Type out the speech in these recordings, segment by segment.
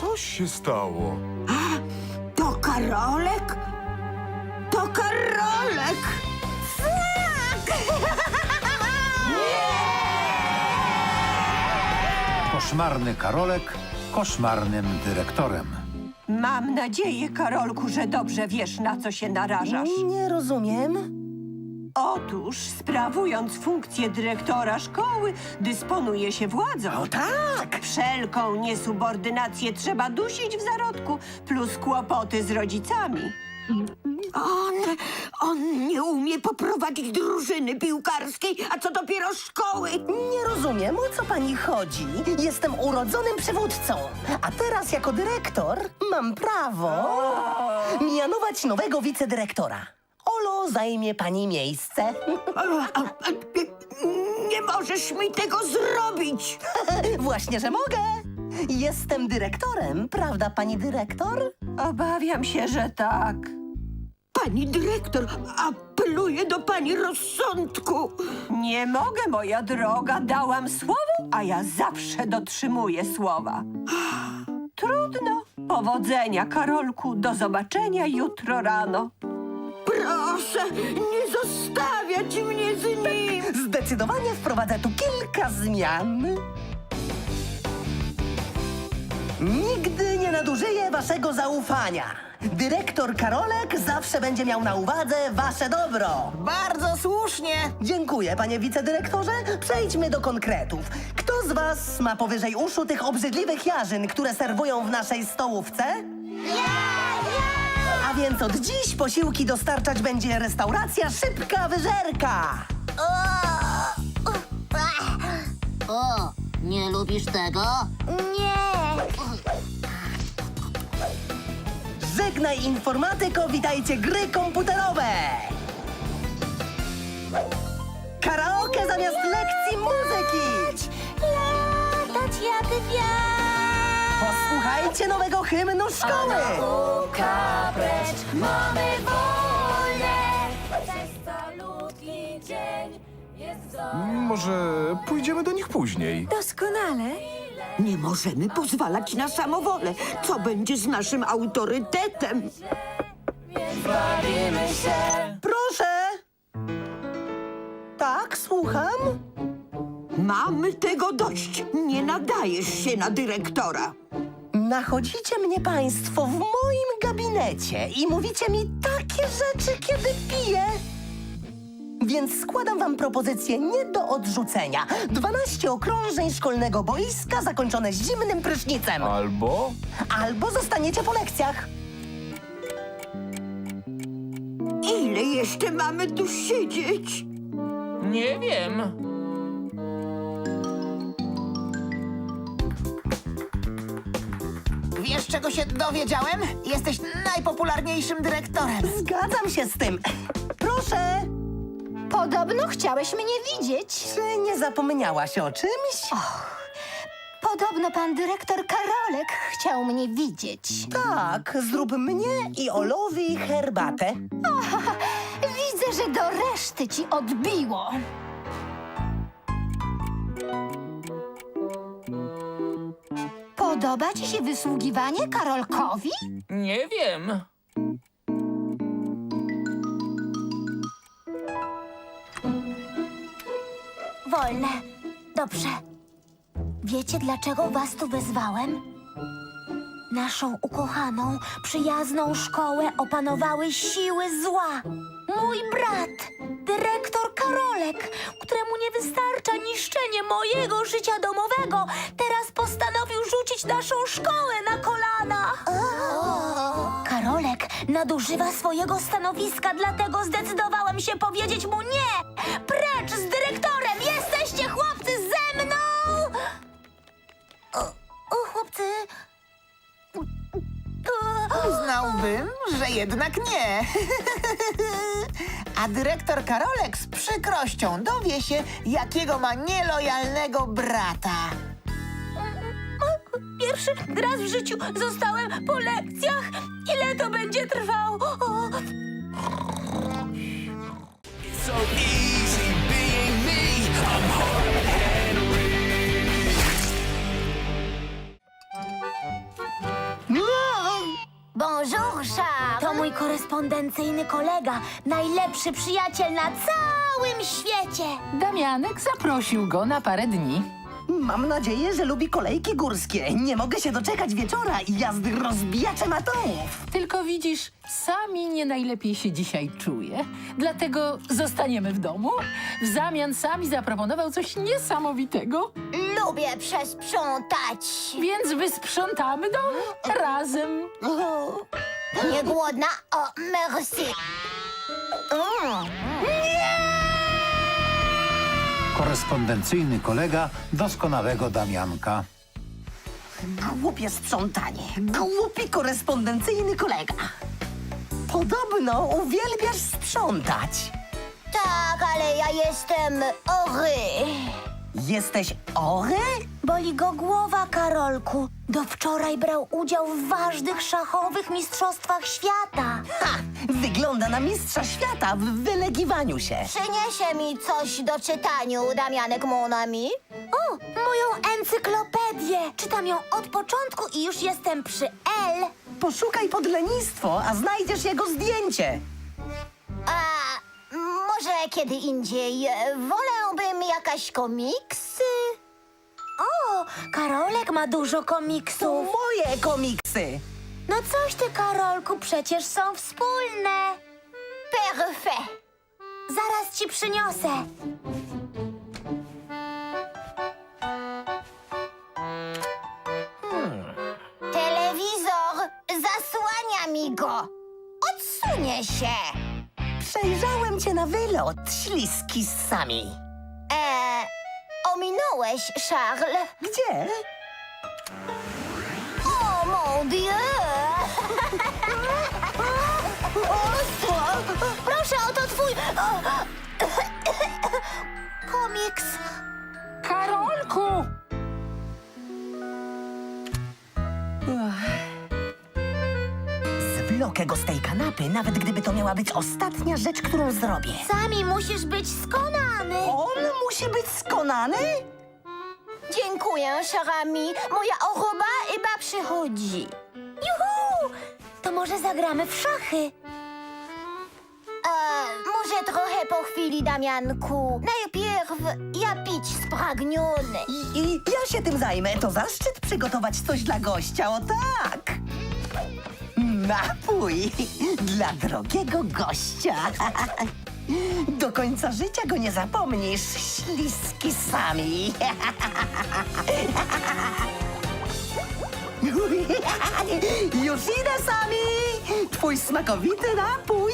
Coś się stało. To Karolek? To Karolek! Koszmarny Karolek koszmarnym dyrektorem. Mam nadzieję, Karolku, że dobrze wiesz, na co się narażasz. Nie rozumiem. Otóż, sprawując funkcję dyrektora szkoły, dysponuje się władzą. O tak! Wszelką niesubordynację trzeba dusić w zarodku, plus kłopoty z rodzicami. On, on nie umie poprowadzić drużyny piłkarskiej, a co dopiero szkoły. Nie rozumiem, o co pani chodzi. Jestem urodzonym przywódcą, a teraz jako dyrektor mam prawo mianować nowego wicedyrektora. Zajmie pani miejsce. Nie możesz mi tego zrobić! Właśnie, że mogę. Jestem dyrektorem, prawda, pani dyrektor? Obawiam się, że tak. Pani dyrektor, apeluję do pani rozsądku. Nie mogę, moja droga, dałam słowo, a ja zawsze dotrzymuję słowa. Trudno. Powodzenia, Karolku. Do zobaczenia jutro rano. Proszę, nie zostawiać mnie z nim. Zdecydowanie wprowadzę tu kilka zmian. Nigdy nie nadużyję waszego zaufania. Dyrektor Karolek zawsze będzie miał na uwadze wasze dobro. Bardzo słusznie. Dziękuję, panie wicedyrektorze. Przejdźmy do konkretów. Kto z was ma powyżej uszu tych obrzydliwych jarzyn, które serwują w naszej stołówce? A więc od dziś posiłki dostarczać będzie restauracja Szybka Wyżerka. O, nie lubisz tego? Nie. Żegnaj informatyko, witajcie gry komputerowe! Karaoke zamiast lekcji muzyki! Latać jak wiatr. Posłuchajcie nowego hymnu szkoły! Nauka precz, mamy wolne. Przez calutki dzień jest. Może pójdziemy do nich później. Doskonale. Nie możemy pozwalać na samowolę. Co będzie z naszym autorytetem? Proszę! Tak, słucham? Mamy tego dość. Nie nadajesz się na dyrektora. Nachodzicie mnie państwo w moim gabinecie i mówicie mi takie rzeczy, kiedy piję. Więc składam wam propozycję nie do odrzucenia. 12 okrążeń szkolnego boiska zakończone zimnym prysznicem. Albo Albo zostaniecie po lekcjach. Ile jeszcze mamy tu siedzieć? Nie wiem. Się dowiedziałem? Jesteś najpopularniejszym dyrektorem. Zgadzam się z tym. Proszę, Podobno chciałeś mnie widzieć. czy nie zapomniałaś o czymś? Podobno pan dyrektor Karolek chciał mnie widzieć. Tak, zrób mnie i Olowi herbatę. Widzę, że do reszty ci odbiło. Podoba ci się wysługiwanie Karolkowi? Nie wiem. Wolne. Dobrze. Wiecie, dlaczego was tu wezwałem? Naszą ukochaną, przyjazną szkołę opanowały siły zła. Mój brat, dyrektor Karolek, któremu nie wystarcza niszczenie mojego życia domowego, teraz postanowił rzucić naszą szkołę na kolana. Karolek nadużywa swojego stanowiska, dlatego zdecydowałem się powiedzieć mu nie! Precz z Uznałbym, że jednak nie. A dyrektor Karolek z przykrością dowie się, jakiego ma nielojalnego brata. Pierwszy raz w życiu zostałem po lekcjach. Ile to będzie trwało? O, so easy being me. I'm hard To mój korespondencyjny kolega, najlepszy przyjaciel na całym świecie. Damianek zaprosił go na parę dni. Mam nadzieję, że lubi kolejki górskie. Nie mogę się doczekać wieczora i jazdy rozbijaczem atomów. Tylko widzisz, sami nie najlepiej się dzisiaj czuje. Dlatego zostaniemy w domu. W zamian sami zaproponował coś niesamowitego, Lubię przesprzątać. więc wysprzątamy dom razem. Nie głodna? O, merci. Korespondencyjny kolega doskonałego Damianka. Głupie sprzątanie. Głupi korespondencyjny kolega. Podobno uwielbiasz sprzątać. Tak, ale ja jestem ory. Jesteś ory? Boli go głowa, Karolku. Do wczoraj brał udział w ważnych szachowych mistrzostwach świata. Ha! Wygląda na mistrza świata w wylegiwaniu się. Przyniesie mi coś do czytaniu, Damianek Monami. O, moją encyklopedię. Czytam ją od początku i już jestem przy L. Poszukaj pod lenistwo, a znajdziesz jego zdjęcie. A może kiedy indziej. Wolałbym jakaś komiksy. Karolek ma dużo To komiksów. moje komiksy. No coś ty, Karolku, przecież są wspólne. Perfekt. Zaraz ci przyniosę. Telewizor zasłania mi go. Odsunie się. Przejrzałem cię na wylot, śliski z sami. Ominąłeś, Charles. Gdzie? Oh mon Dieu! Proszę, oto twój... o, Komiks. Karolku! Zwlokę go z tej kanapy, nawet gdyby to miała być ostatnia rzecz, którą zrobię. Sami musisz być skonany. On musi być skonany? Dziękuję, Szarami. Moja oroba chyba przychodzi. Juhu! To może zagramy w szachy? E, może trochę po chwili, Damianku. Najpierw ja pić spragniony. I, I ja się tym zajmę. To zaszczyt przygotować coś dla gościa, o tak! Napój dla drogiego gościa. Do końca życia go nie zapomnisz, śliski sami. Już idę sami! Twój smakowity napój.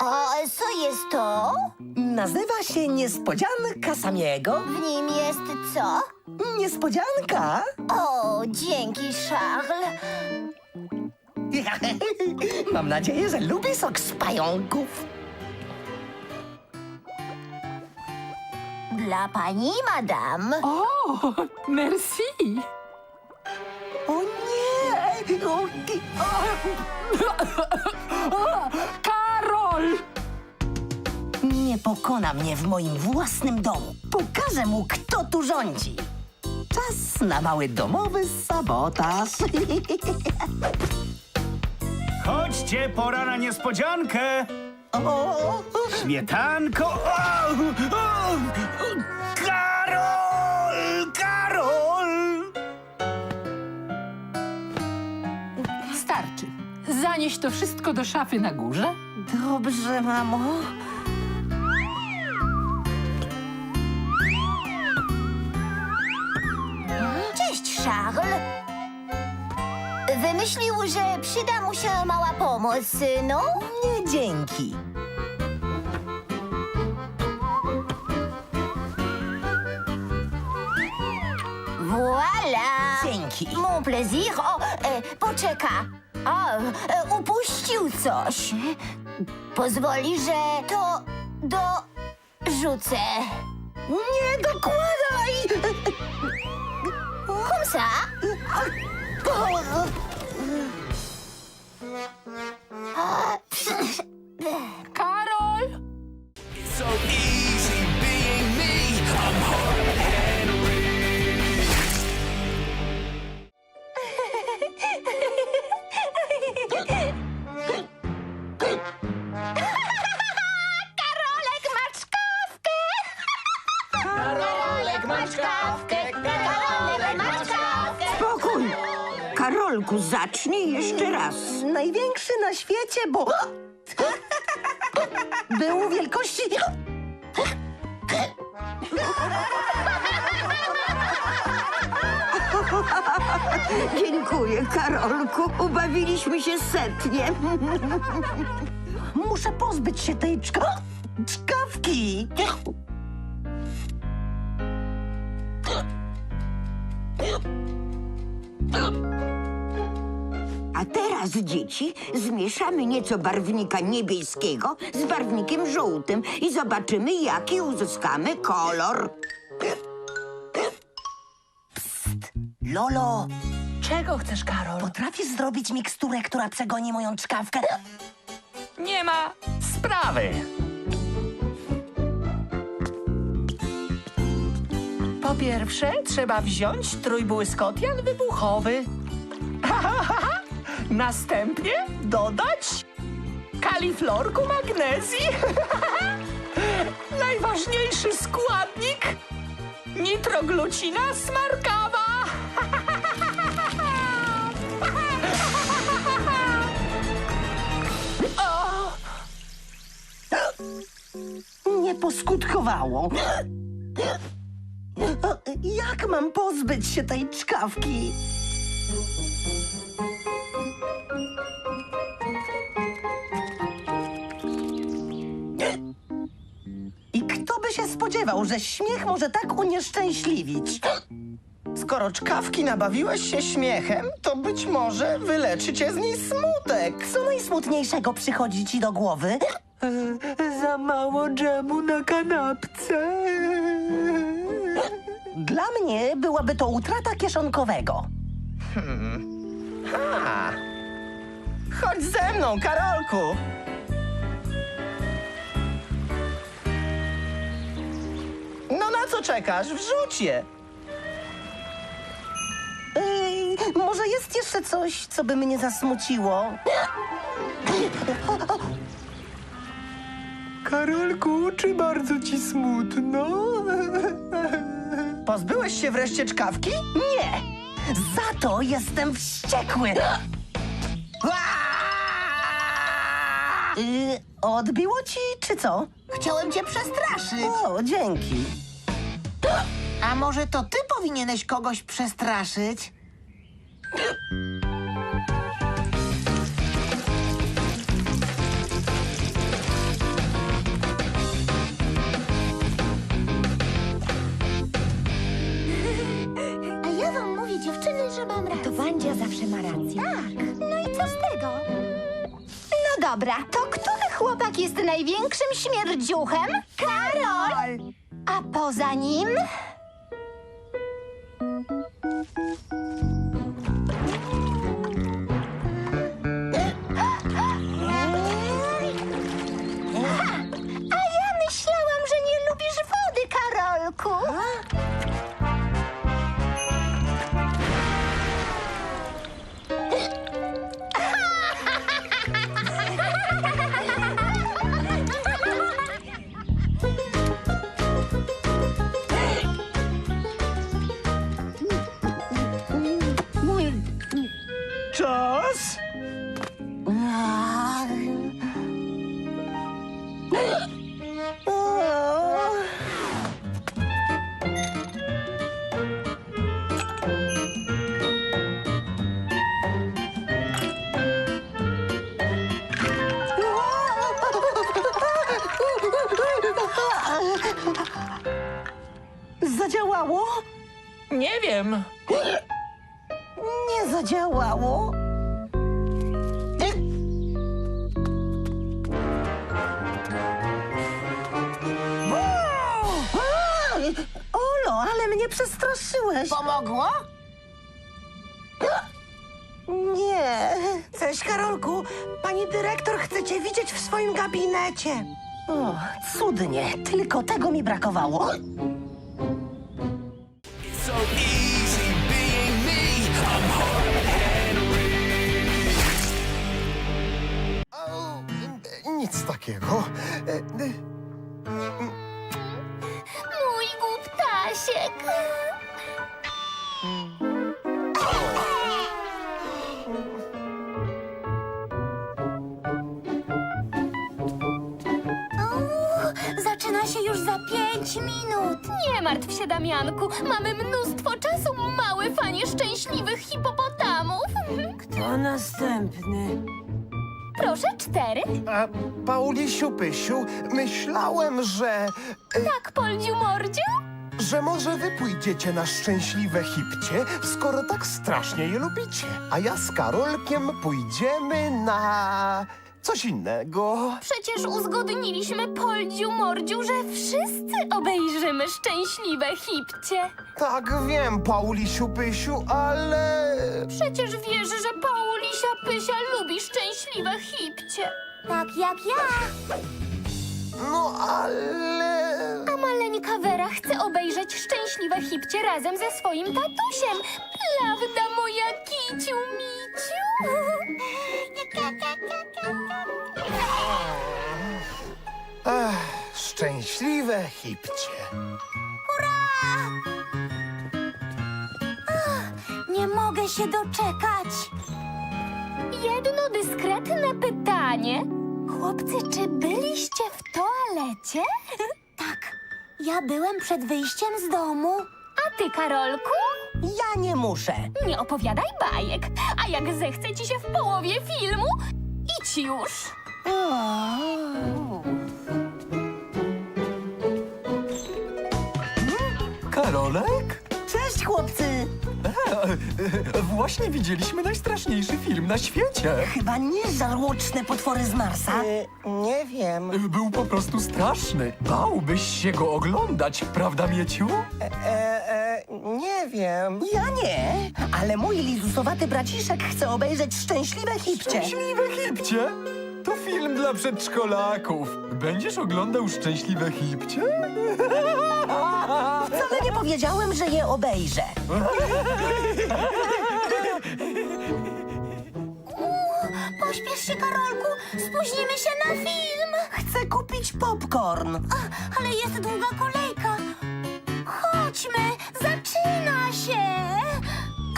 A co jest to? Nazywa się Niespodzianka Samiego. W nim jest co? Niespodzianka? O, dzięki, Charles. Mam nadzieję, że lubi sok z pająków. Dla pani, madame. O, merci! O nie! O, O, Karol! nie pokona mnie w moim własnym domu. Pokażę mu, kto tu rządzi. Czas na mały domowy sabotaż. Chodźcie, pora na niespodziankę! O, Śmietanko! O! O! Karol! Karol! Starczy. Zanieś to wszystko do szafy na górze. dobrze, mamo. Wymyślił, że przyda mu się mała pomoc, no? Nie dzięki. Voilà! Dzięki. Mon plaisir. O, e, poczeka. O, e, upuścił coś. Pozwoli, że to dorzucę. Nie dokładaj! Comme ça? Karol! So easy being me. I'm Zacznij jeszcze raz. Największy na świecie, bo... Był wielkości... Dziękuję, Karolku. Ubawiliśmy się setnie. Muszę pozbyć się tej czka... czkawki. Teraz, dzieci, zmieszamy nieco barwnika niebieskiego z barwnikiem żółtym i zobaczymy, jaki uzyskamy kolor. Lolo, Czego chcesz, Karol? potrafisz zrobić miksturę, która przegoni moją czkawkę? Nie ma sprawy. Po pierwsze, trzeba wziąć trójbłyskotian wybuchowy. Następnie dodać kaliflorku magnezji. Najważniejszy składnik nitroglucina smarkawa. Nie poskutkowało. Jak mam pozbyć się tej czkawki? Spodziewał, że śmiech może tak unieszczęśliwić? Skoro czkawki nabawiłeś się śmiechem, to być może wyleczy cię z niej smutek. Co najsmutniejszego przychodzi ci do głowy? Za mało dżemu na kanapce. Dla mnie byłaby to utrata kieszonkowego. Chodź ze mną, Karolku. Co czekasz? Wrzuć je. Ej, może jest jeszcze coś, co by mnie zasmuciło? Karolku, czy bardzo ci smutno? Pozbyłeś się wreszcie czkawki? Nie! Za to jestem wściekły! Y, odbiło ci, czy co? Chciałem cię przestraszyć. O, dzięki. A może to ty powinieneś kogoś przestraszyć? A ja wam mówię, dziewczyny, że mam rację. To Wandzia zawsze ma rację. Tak, no i co z tego? No dobra, to który chłopak jest największym śmierdziuchem? Karol! A poza nim? Zadziałało? Nie wiem. Nie zadziałało. Olo, ale mnie przestraszyłeś. Pomogło? Nie. Cześć, Karolku. Pani dyrektor chce cię widzieć w swoim gabinecie. O, cudnie. Tylko tego mi brakowało. Nic takiego. E, e, Mój głuptasie! Stasiek. O, Zaczyna się już za pięć minut. Nie martw się, Damianku. Mamy mnóstwo czasu, mały fanie szczęśliwych hipopotamów. Kto następny? Cztery. A, Paulisiu Pysiu, myślałem, że... Tak, Poldziu Mordziu? że może wy pójdziecie na szczęśliwe hipcie, skoro tak strasznie je lubicie. A ja z Karolkiem pójdziemy na... coś innego. Przecież uzgodniliśmy, Poldziu Mordziu, że wszyscy obejrzymy szczęśliwe hipcie. Tak, wiem, Paulisiu Pysiu, ale... Przecież wiesz, że Paulisia Pysia lubi szczęśliwe hipcie. Tak jak ja. No, ale... A maleńka Wera chce obejrzeć szczęśliwe hipcie razem ze swoim tatusiem. Prawda, moja kiciu miciu? Ech, szczęśliwe hipcie. Nie mogę się doczekać. Jedno dyskretne pytanie. Chłopcy, czy byliście w toalecie? Tak, ja byłem przed wyjściem z domu. A ty, Karolku? Ja nie muszę. Nie opowiadaj bajek. A jak zechce ci się w połowie filmu, idź już. Karolek? Cześć, chłopcy! Właśnie widzieliśmy najstraszniejszy film na świecie. Chyba nie żarłoczne potwory z Marsa. Nie wiem. Był po prostu straszny. Bałbyś się go oglądać, prawda, Mieciu? E, e, nie wiem. Ja nie, ale mój lizusowaty braciszek chce obejrzeć szczęśliwe hipcie. Szczęśliwe hipcie? To film dla przedszkolaków. Będziesz oglądał Szczęśliwe hipcie? Wcale nie powiedziałem, że je obejrzę. Pośpiesz się, Karolku, spóźnimy się na film. Chcę kupić popcorn. A, ale jest długa kolejka. Się.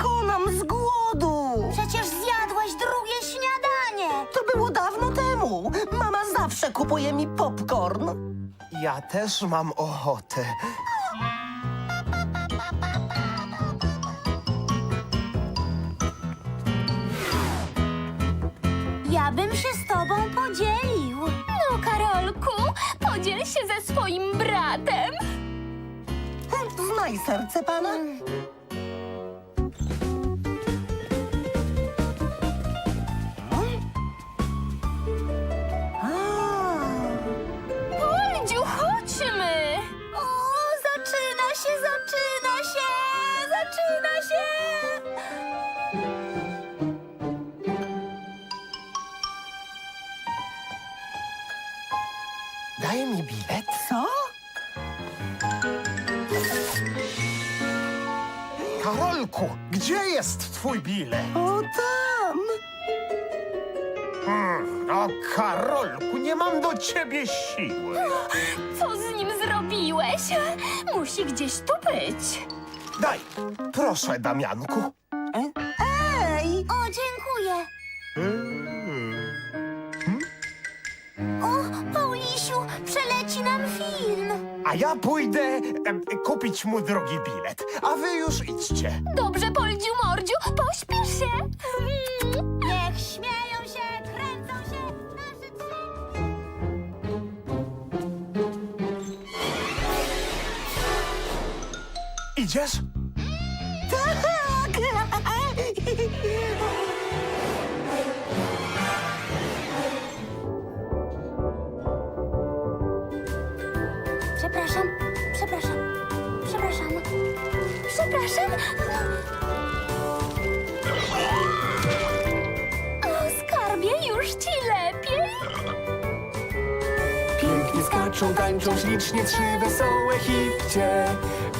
Konam z głodu. Przecież zjadłeś drugie śniadanie. To było dawno temu. Mama zawsze kupuje mi popcorn. Ja też mam ochotę. Ja bym się z tobą podzielił. No, Karolku, podziel się ze swoim bratem. Znaj serce pana. Karolku, gdzie jest twój bilet? O tam. O, Karolku, nie mam do ciebie siły. Co z nim zrobiłeś? Musi gdzieś tu być. Daj, proszę, Damianku. Ej! O, dziękuję. O, ja pójdę kupić mu drugi bilet, a wy już idźcie. Dobrze, Poldziu Mordziu, pośpiesz się. Niech śmieją się, kręcą się nasze trzy. Idziesz? Tak! Skaczą, tańczą ślicznie trzy wesołe hipcie.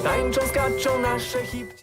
Tańczą, skaczą nasze hipcie.